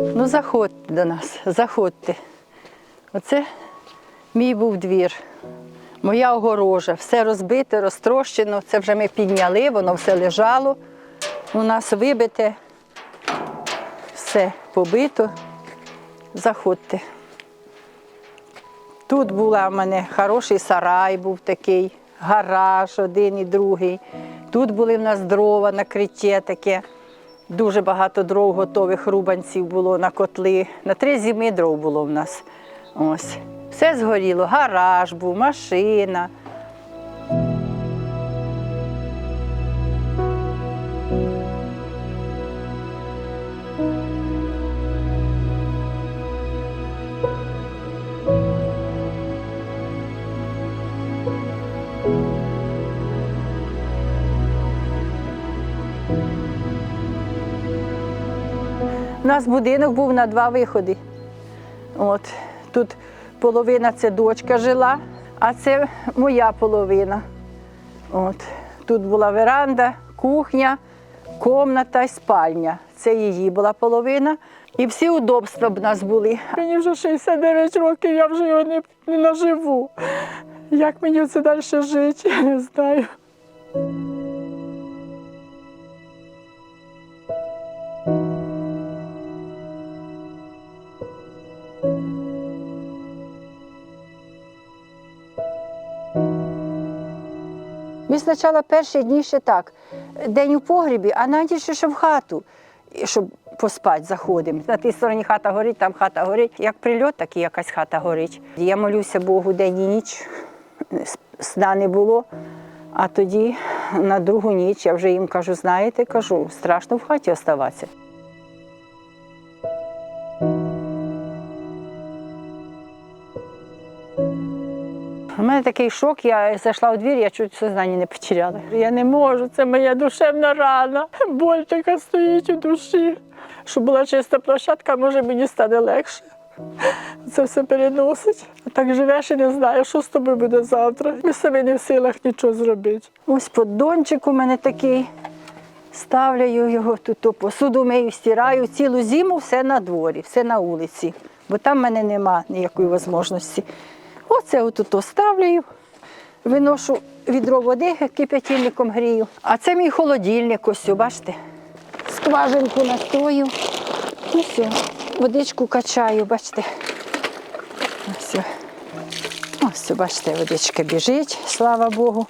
Ну, заходьте до нас, заходьте. Оце мій був двір, моя огорожа. Все розбите, розтрощено. Це вже ми підняли, воно все лежало. У нас вибите, все побито. Заходьте. Тут була в мене хороший сарай, був такий, гараж один і другий. Тут були в нас дрова, накриття таке. Дуже багато дров готових рубанців було на котли. На три зими дров було в нас. Ось. Все згоріло. Гараж був, машина. У нас будинок був на два виходи. От. Тут половина це дочка жила, а це моя половина. От. Тут була веранда, кухня, комната і спальня. Це її була половина. І всі удобства б нас були. Мені вже 69 років, я вже його не, не наживу. Як мені це далі жити, я не знаю. Ми спочатку перші дні ще так. День у погрібі, а на ніч ще в хату, щоб поспати заходимо. На тій стороні хата горить, там хата горить. Як прильот, так і якась хата горить. Я молюся Богу день і ніч, сна не було. А тоді на другу ніч я вже їм кажу, знаєте, кажу, страшно в хаті оставатися. У мене такий шок, я зайшла у двір, я чуть сознання не потеряла. Я не можу, це моя душевна рана. Боль така стоїть у душі. Щоб була чиста площадка, може мені стане легше. Це все переносить. Так живеш і не знаєш, що з тобою буде завтра. Ми самі не в силах нічого зробити. Ось поддончик у мене такий. Ставлю його тут, то посуду мию, стираю. Цілу зиму все на дворі, все на вулиці, бо там в мене нема ніякої можливості. Оце отут оставлю, виношу відро води кип'ятильником грію. А це мій холодильник, ось, бачите. Скважинку настрою. Ось, водичку качаю, бачите. Ось. Ось, бачите, водичка біжить, слава Богу.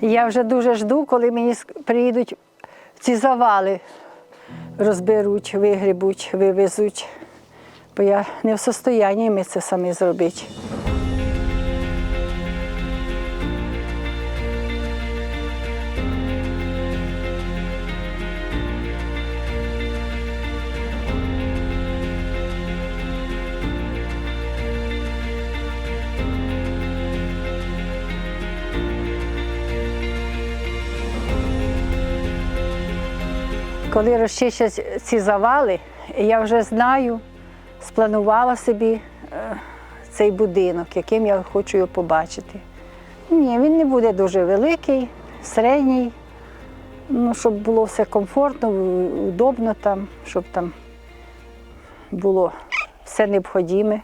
Я вже дуже жду, коли мені приїдуть ці завали, розберуть, вигрібуть, вивезуть. Бо я не в состоянні ми це самі зробити. Коли розчищать ці завали, я вже знаю, спланувала собі е, цей будинок, яким я хочу його побачити. Ні, він не буде дуже великий, середній, ну, щоб було все комфортно, удобно там, щоб там було все необхідне.